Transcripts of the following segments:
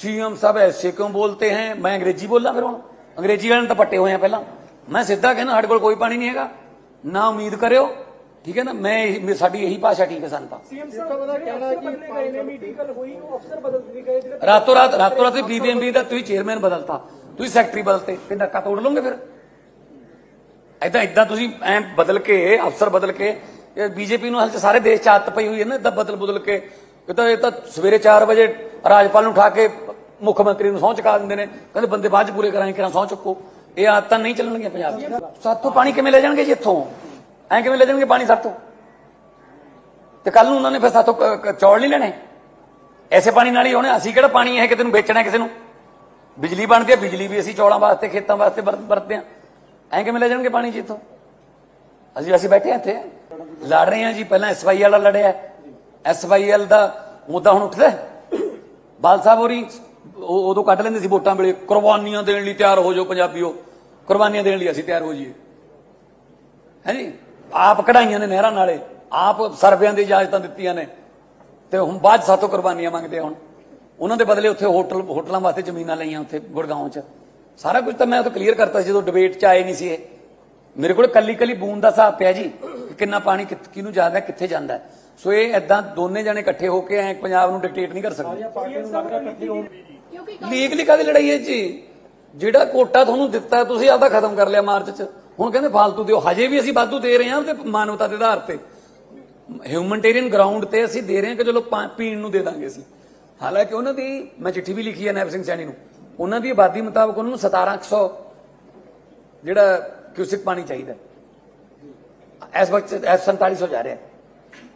CM ਸਾਹਿਬ ਐਸੇ ਕਿਉਂ ਬੋਲਤੇ ਹੈ? ਮੈਂ ਅੰਗਰੇਜ਼ੀ ਬੋਲਾਂ ਫਿਰ ਹੁਣ? ਅੰਗਰੇਜ਼ੀ ਵਾਲਿਆਂ ਨੂੰ ਤਾਂ ਪੱਟੇ ਹੋਏ ਆ ਪਹਿਲਾਂ। ਮੈਂ ਸਿੱਧਾ ਕਹਿੰਦਾ ਸਾਡੇ ਕੋਲ ਕੋਈ ਪਾਣੀ ਨਹੀਂ ਹੈਗਾ। ਨਾ ਉਮੀਦ ਕਰਿਓ। ਠੀਕ ਹੈ ਨਾ? ਮੈਂ ਸਾਡੀ ਇਹੀ ਭਾਸ਼ਾ ਠੀਕ ਹੈ ਸਾਨੂੰ ਤਾਂ। ਸੀਐਮ ਸਾਹਿਬ ਦਾ ਕਹਿਣਾ ਹੈ ਕਿ ਗਏ ਨੇ ਮੀਟਿੰਗ ਕੱਲ ਹੋਈ ਉਹ ਅਫਸਰ ਬਦਲ ਦਿੱਤੇ ਗਏ ਜਿਹੜੇ ਰਾਤੋਂ ਰਾਤ ਰਾਤੋਂ ਰਾਤ ਬੀਬੀਐਮਬੀ ਦਾ ਤੁਸੀਂ ਚੇਅਰਮੈਨ ਬਦਲਤਾ। ਤੁਸੀਂ ਸੈਕਟਰੀ ਬਦਲਤੇ। ਤੇ ਨੱਕਾ ਤੋੜ ਲਓਗੇ ਫਿਰ? ਐਦਾਂ ਇਦਾਂ ਤੁਸੀਂ ਐ ਬਦਲ ਕੇ ਅਫਸਰ ਬਦਲ ਕੇ ਬੀਜੇਪੀ ਨੂੰ ਹਾਲ ਚ ਸਾਰੇ ਦੇਸ਼ ਚ ਆਦਤ ਪਈ ਹੋਈ ਹੈ ਨਾ ਇਦਾਂ ਬਦਲ ਬਦਲ ਕੇ। ਇਹ ਤਾਂ ਇਹ ਤਾਂ ਸਵੇਰੇ 4 ਵਜੇ ਰਾਜਪਾਲ ਨੂੰ ਉਠਾ ਕੇ ਮੁੱਖ ਮੰਤਰੀ ਨੂੰ ਸਹੁੰ ਚੁਕਾ ਦਿੰਦੇ ਨੇ। ਕਹਿੰਦੇ ਬੰਦੇ ਬਾਅਦ ਚ ਪੂਰੇ ਕਰਾਂਗੇ ਕਿਰਾਂ ਸਹੁੰ ਚੁੱਕੋ। ਇਹ ਆਦਤਾਂ ਨਹੀਂ ਚੱਲਣਗੀਆਂ ਪੰਜਾਬ 'ਚ। ਸਾਤੋਂ ਪਾਣੀ ਕਿਵੇਂ ਲੈ ਜਾਣਗੇ ਜੀ ਇੱਥੋਂ? ਐਂ ਕਿਵੇਂ ਲੈ ਜਾਣਗੇ ਪਾਣੀ ਸਾਤੋਂ? ਤੇ ਕੱਲ ਨੂੰ ਉਹਨਾਂ ਨੇ ਫਿਰ ਸਾਤੋਂ ਕ- ਚੌਲ ਨਹੀਂ ਲੈਣੇ। ਐਸੇ ਪਾਣੀ ਨਾਲ ਹੀ ਹੋਣੇ। ਅਸੀਂ ਕਿਹੜਾ ਪਾਣੀ ਇਹ ਕਿਤੇ ਨੂੰ ਵੇਚਣਾ ਕਿਸੇ ਨੂੰ? ਬਿਜਲੀ ਬਣਦੀ ਹੈ, ਬਿਜਲੀ ਵੀ ਅਸੀਂ ਚੌਲਾਂ ਵਾਸਤੇ, ਖੇਤਾਂ ਵਾਸਤੇ ਵਰਤਦੇ ਆ ਐਂ ਕਿਵੇਂ ਲੈ ਜਾਣਗੇ ਪਾਣੀ ਜੀ ਇੱਥੋਂ? ਅਸੀਂ ਅਸੀਂ ਬੈਠੇ ਹਾਂ ਇੱਥੇ। ਲੜ ਰਹੇ ਹਾਂ ਜੀ। ਪਹਿਲਾਂ ਐਸਵਾਈ ਵਾਲਾ ਲੜਿਆ। ਐਸਵਾਈਐਲ ਦਾ ਮੁੱਦਾ ਹੁਣ ਉੱਠਦਾ ਬਾਲ ਸਾਹਿਬ ਹੋਰੀ, ਉਹ- ਉਦੋਂ ਕੱਢ ਲੈਂਦੇ ਸੀ ਵੋਟਾਂ ਵੇਲੇ, ਕੁਰਬਾਨੀਆਂ ਦੇਣ ਲਈ ਤਿਆਰ ਹੋ ਜਾਓ ਪੰਜਾਬੀਓ। ਕੁਰਬਾਨੀਆਂ ਦੇਣ ਲਈ ਅਸੀਂ ਤਿਆਰ ਹੋ ਜਾਈਏ। ਹੈ ਆਪ ਕਢਾਈਆਂ ਨੇ ਨਹਿਰਾਂ ਨਾਲੇ, ਆਪ ਸਰਬਿਆਂ ਦੀ ਇਜਾਜ਼ਤਾਂ ਦਿੱਤੀਆਂ ਨੇ। ਤੇ ਹੁਣ ਬਾਅਦ 'ਚ ਸਾਤੋਂ ਕੁਰਬਾਨੀਆਂ ਮੰਗਦੇ ਹੁਣ। ਉਹਨਾਂ ਦੇ ਬਦਲੇ ਉੱਥੇ ਹੋਟਲ, ਹੋਟਲਾਂ ਵਾਸਤੇ ਜ਼ਮੀਨਾਂ ਲਈਆਂ ਉੱਥੇ ਗੁੜਗਾਉਂ 'ਚ। ਸਾਰਾ ਕੁਝ ਤਾਂ ਮੈਂ ਉਹ ਕਲੀਅਰ ਕਰਤਾ ਸੀ, ਜਦੋਂ ਡਿਬੇਟ 'ਚ ਆਏ ਨਹੀਂ ਸੀ ਇਹ। ਮੇਰੇ ਕੋਲ ਕੱਲੀ ਕੱਲੀ ਬੂੰਦ ਦਾ ਹਿਸਾਬ ਪਿਆ ਜੀ ਕਿੰਨਾ ਪਾਣੀ ਕਿੱਥ- ਕਿਹਨੂੰ ਜਾਂਦਾ ਕਿੱਥੇ ਜਾਂਦਾ ਸੋ ਇਹ ਐਦਾਂ ਦੋਨੇ ਜਣੇ ਇਕੱਠੇ ਹੋ ਕੇ ਐ ਪੰਜਾਬ ਨੂੰ ਡਿਕਟੇਟ ਨਹੀਂ ਕਰ ਸਕਦੇ। ਲੀਗਲੀ ਕਾਹਦੀ ਲੜਾਈ ਹੈ ਜੀ? ਜਿਹੜਾ ਕੋਟਾ ਤੁਹਾਨੂੰ ਦਿੱਤਾ ਤੁਸੀਂ ਆਪਦਾ ਖਤਮ ਕਰ ਲਿਆ ਮਾਰਚ 'ਚ। ਹੁਣ ਕਹਿੰਦੇ ਫਾਲਤੂ ਦਿਓ। ਹਜੇ ਵੀ ਅਸੀਂ ਵਾਧੂ ਦੇ ਰਹੇ ਹਾਂ ਤੇ ਮਾਨਵਤਾ ਦੇ ਆਧਾਰ ਤੇ। ਹਿਊਮਨਟੇਰੀਅਨ ਗਰਾਊਂਡ ਤੇ ਅਸੀਂ ਦੇ ਰਹੇ ਹਾਂ ਕਿ ਚਲੋ ਪਾ- ਪੀਣ ਨੂੰ ਦੇ ਦਾਂਗੇ ਅਸੀਂ। ਹਾਲਾਂਕਿ ਉਹਨਾਂ ਦੀ ਮੈਂ ਚਿੱਠੀ ਵੀ ਲਿਖੀ ਹੈ ਨੈਬ ਸਿੰਘ ਸੈਣੀ ਨੂੰ। ਉਹਨਾਂ ਦੀ ਆਬਾਦੀ ਮੁਤਾਬਕ ਉਹਨਾਂ ਨੂੰ 1700 ਜਿਹੜਾ ਕਿਊਸਿਕ ਪਾਣੀ ਚਾਹੀਦਾ। ਇਸ ਵਕਤ ਇਸ 4700 ਜਾ ਰਿਹਾ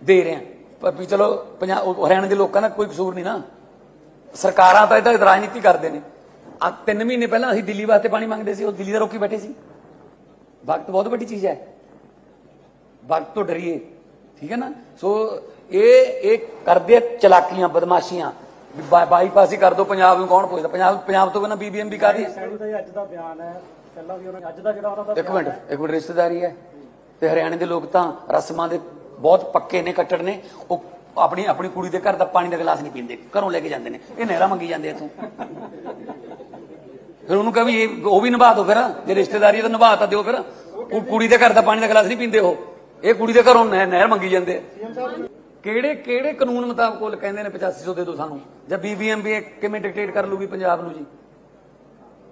ਦੇ ਰਹੇ ਹਾਂ। ਪਰ ਵੀ ਚਲੋ ਪੰਜਾਬ ਹਰਿਆਣਾ ਦੇ ਲੋਕਾਂ ਦਾ ਕੋਈ ਕਸੂਰ ਨਹੀਂ ਨਾ। ਸਰਕਾਰਾਂ ਤਾਂ ਇਹਦਾ ਰਾਜਨੀਤੀ ਕਰਦੇ ਨੇ। ਆ ਤਿੰਨ ਮਹੀਨੇ ਪਹਿਲਾਂ ਅਸੀਂ ਦਿੱਲੀ ਵਾਸਤੇ ਪਾਣੀ ਮੰਗਦੇ ਸੀ ਉਹ ਦਿੱਲੀ ਦਾ ਰੋਕੀ ਬੈਠੇ ਸੀ। ਵਕਤ ਬਹੁਤ ਵੱਡੀ ਚੀਜ਼ ਹੈ। ਵਕਤ ਤੋਂ ਡਰੀਏ। ਠੀਕ ਹੈ ਨਾ? ਸੋ ਇਹ ਇਹ ਕਰਦੇ ਆ ਚਲਾਕੀਆਂ ਬਦਮਾਸ਼ੀਆਂ। ਬਾਈਪਾਸ ਹੀ ਕਰ ਦੋ ਪੰਜਾਬ ਨੂੰ ਕੌਣ ਪੁੱਛਦਾ? ਪੰਜਾਬ ਪੰਜਾਬ ਤੋਂ ਬਿਨਾਂ ਬੀਬੀਐਮ ਵੀ ਅੱਜ ਦਾ ਬਿਆਨ ਹੈ। ਪਹਿਲਾਂ ਵੀ ਉਹਨਾਂ ਅੱਜ ਦਾ ਜਿਹੜਾ ਉਹਨਾਂ ਦਾ ਇੱਕ ਮਿੰਟ ਇੱਕ ਮਿੰਟ ਰਿਸ਼ਤੇਦਾਰੀ ਹੈ। ਤੇ ਹਰਿਆਣੇ ਦੇ ਲੋਕ ਤਾਂ ਰਸਮਾਂ ਦੇ ਬਹੁਤ ਪੱਕੇ ਨੇ, ਕੱਟੜ ਨੇ। ਉਹ ਆਪਣੀ ਆਪਣੀ ਕੁੜੀ ਦੇ ਘਰ ਦਾ ਪਾਣੀ ਦਾ ਗਲਾਸ ਨਹੀਂ ਪੀਂਦੇ। ਘਰੋਂ ਲੈ ਕੇ ਜਾਂਦੇ ਨੇ। ਇਹ ਨਹਿਰਾ ਮੰਗੀ ਜਾਂਦੇ ਇੱਥੋਂ। ਫਿਰ ਉਹਨੂੰ ਕਹ ਵੀ ਇਹ, ਉਹ ਵੀ ਨਿਭਾ ਦਿਓ ਫਿਰ। ਜੇ ਰਿਸ਼ਤੇਦਾਰੀ ਤਾਂ ਨਿਭਾ ਤਾਂ ਦਿਓ ਫਿਰ। ਉਹ ਕੁੜੀ ਦੇ ਘਰ ਦਾ ਪਾਣੀ ਦਾ ਗਲਾਸ ਨਹੀਂ ਪੀਂਦੇ ਉਹ। ਇਹ ਕੁੜੀ ਦੇ ਘਰੋਂ ਨਹਿਰ ਮੰਗੀ ਜਾਂਦੇ ਆ। ਕਿਹੜੇ ਕਿਹੜੇ ਕਾਨੂੰਨ ਮੁਤਾਬਕ ਉਹ ਕਹਿੰਦੇ ਨੇ 8500 ਦੇ ਦਿਓ ਸਾਨੂੰ? ਜਾਂ ਬੀਬੀਐਮਬੀ ਕਿਵੇਂ ਡਿਕਟੇਟ ਕਰ ਲੂਗੀ ਪੰਜਾਬ ਨੂੰ ਜੀ?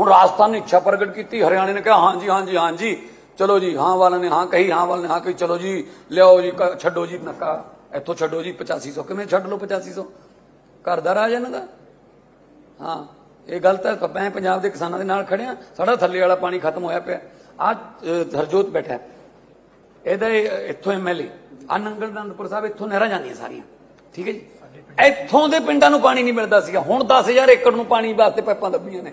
ਹੁਣ ਰਾਜਸਥਾਨ ਨੇ ਇੱਛਾ ਪ੍ਰਗਟ ਕੀਤੀ, ਹਰਿਆਣੇ ਨੇ ਕਿਹਾ ਹਾਂਜੀ ਹਾਂਜੀ ਹਾਂਜੀ ਚਲੋ ਜੀ, ਹਾਂ ਵਾਲਿਆਂ ਨੇ ਹਾਂ ਕਹੀ, ਹਾਂ ਵਾਲਿਆਂ ਨੇ ਹਾਂ ਕਹੀ, ਚਲੋ ਜੀ, ਲਿਆਓ ਜੀ ਛੱਡੋ ਜੀ, ਨੱਕਾ, ਇੱਥੋਂ ਛੱਡੋ ਜੀ 8500 ਕਿਵੇਂ ਛੱਡ ਲਓ 8500 ਘਰ ਦਾ ਰਾਜ ਇਹਨਾਂ ਦਾ? ਹਾਂ, ਇਹ ਗਲਤ ਹੈ ਮੈਂ ਪੰਜਾਬ ਦੇ ਕਿਸਾਨਾਂ ਦੇ ਨਾਲ ਖੜਿਆ, ਸਾਡਾ ਥੱਲੇ ਵਾਲਾ ਪਾਣੀ ਖਤਮ ਹੋਇਆ ਪਿਆ। ਆ ਹਰਜੋਤ ਬੈਠਾ ਹੈ। ਇਹਦਾ ਇਹ- ਇੱਥੋਂ ਐਮਐਲਏ ਆ ਨੰਗਲ ਦੰਦਪੁਰ ਸਾਹਿਬ, ਇੱਥੋਂ ਨਹਿਰਾਂ ਜਾਂਦੀਆਂ ਸਾਰੀਆਂ, ਠੀਕ ਹੈ ਜੀ? ਇੱਥੋਂ ਦੇ ਪਿੰਡਾਂ ਨੂੰ ਪਾਣੀ ਨਹੀਂ ਮਿਲਦਾ ਸੀਗਾ, ਹੁਣ 10000 ਏਕੜ ਨੂੰ ਪਾਣੀ ਵਾਸਤੇ ਪਾਈਪਾਂ ਦੱਬੀਆਂ ਨੇ।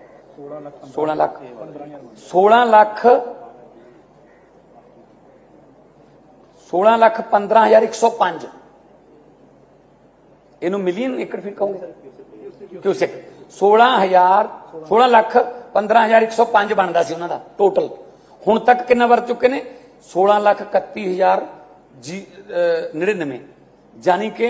16 ਲੱਖ 16 ਲੱਖ। 16 ਲੱਖ 15105 ਇਹਨੂੰ ਮਿਲੀਅਨ ਏਕੜ ਫੀਟ ਕਹੋਗੇ? ਕਿਊਸੈਕ। 16000 16 ਲੱਖ 15105 ਬਣਦਾ ਸੀ ਉਹਨਾਂ ਦਾ ਟੋਟਲ ਹੁਣ ਤੱਕ ਕਿੰਨਾ ਵਰ ਚੁੱਕੇ ਨੇ? 16 ਲੱਖ 31000 ਜੀ ਅਹ, 99 ਯਾਨੀ ਕਿ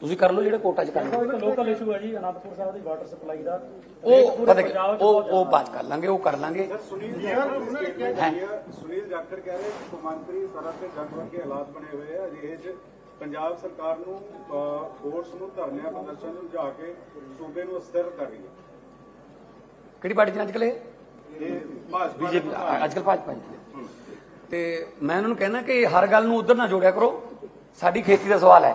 ਤੁਸੀਂ ਕਰ ਲਓ ਜਿਹੜੇ ਕੋਰਟਾਂ 'ਚ ਕਰਨਾ ਇੱਕ ਲੋਕਲ ਇਸ਼ੂ ਹੈ ਜੀ ਅਨੰਦਪੁਰ ਸਾਹਿਬ ਦੀ ਵਾਟਰ ਸਪਲਾਈ ਦਾ। ਉਹ ਪਤਾ ਕੀ ਉਹ ਉਹ ਬਾਤ ਕਰ ਲਾਂਗੇ ਉਹ ਕਰ ਲਾਂਗੇ। ਸੁਨੀਲ ਜਾਖੜ ਉਹਨਾਂ ਨੇ ਕਿਹਾ ਜੀ ਸੁਨੀਲ ਜਾਖੜ ਕਹਿ ਰਹੇ ਕੌਮਾਂਤਰੀ ਸਰਹੱਦ ਤੇ ਜੰਗ ਵਰਗੇ ਹਾਲਾਤ ਬਣੇ ਹੋਏ ਆ। ਅਜਿਹੇ 'ਚ ਪੰਜਾਬ ਸਰਕਾਰ ਨੂੰ ਫੋਰਸ ਨੂੰ ਧਰਨਿਆਂ ਪ੍ਰਦਰਸ਼ਨ ਨੂੰ ਲਿਜਾ ਕੇ ਸੂਬੇ ਨੂੰ ਅਸਥਿਰ ਕਰ ਰਹੀ ਹੈ। ਕਿਹੜੀ ਪਾਰਟੀ 'ਚ ਅੱਜ ਕੱਲ੍ਹ ਇਹ ਬੀਜੇਪੀ ਅੱਜ ਕੱਲ੍ਹ ਭਾਜਪਾ 'ਚ ਤੇ ਮੈਂ ਉਹਨਾਂ ਨੂੰ ਕਹਿਣਾ ਕਿ ਹਰ ਗੱਲ ਨੂੰ ਉਧਰ ਨਾ ਜੋੜਿਆ ਕਰੋ। ਸਾਡੀ ਖੇਤੀ ਦਾ ਸਵਾਲ ਹੈ।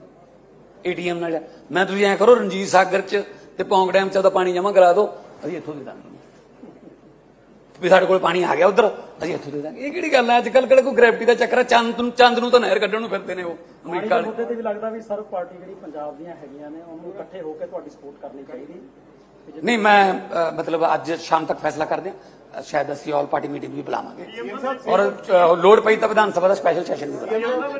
ਏਟੀਐਮ ਨਾਲ। ਮੈਂ ਤੁਸੀਂ ਐਂ ਕਰੋ ਰਣਜੀਤ ਸਾਗਰ 'ਚ ਤੇ ਪੌਂਗ ਡੈਮ 'ਚ ਉਹਦਾ ਪਾਣੀ ਜਮ੍ਹਾਂ ਕਰਾ ਦਿਓ ਅਸੀਂ ਇੱਥੋਂ ਦੇ ਦਾਂਗੇ। ਵੀ ਸਾਡੇ ਕੋਲ ਪਾਣੀ ਆ ਗਿਆ ਉਧਰ ਅਸੀਂ ਇੱਥੋਂ ਦੇ ਦਾਂਗੇ। ਇਹ ਕਿਹੜੀ ਗੱਲ ਹੈ? ਅੱਜ ਕੱਲ ਕਿਹੜਾ ਕੋਈ ਗ੍ਰੈਵਿਟੀ ਦਾ ਚੱਕਰ ਹੈ? ਚੰਦ ਨੂੰ ਚੰਦ ਨੂੰ ਤਾਂ ਨਹਿਰ ਕੱਢਣ ਨੂੰ ਫਿਰਦੇ ਨੇ ਉਹ ਅਮਰੀਕਾ ਵਾਲੇ। ਮੁੱਦੇ ਤੇ ਵੀ ਲੱਗਦਾ ਵੀ ਸਰਵ ਪਾਰਟੀ ਜਿਹੜੀ ਪੰਜਾਬ ਦੀਆਂ ਹੈਗੀਆਂ ਨੇ ਉਹਨੂੰ ਇਕੱਠੇ ਹੋ ਕੇ ਤੁਹਾਡੀ ਸਪੋਰਟ ਕਰਨੀ ਚਾਹੀਦੀ। ਨਹੀਂ ਮੈਂ ਮਤਲਬ ਅੱਜ ਸ਼ਾਮ ਤੱਕ ਫੈਸਲਾ ਕਰਦੇ ਹਾਂ। ਸ਼ਾਇਦ ਅਸੀਂ ਆਲ ਪਾਰਟੀ ਮੀਟਿੰਗ ਵੀ ਬੁਲਾਵਾਂਗੇ। ਔਰ ਲੋੜ ਪਈ ਤਾਂ ਵਿਧਾਨ ਸਭਾ ਦਾ ਸਪੈਸ਼ਲ ਸੈਸ਼ਨ ਵੀ ਬੁਲਾਵਾਂਗੇ।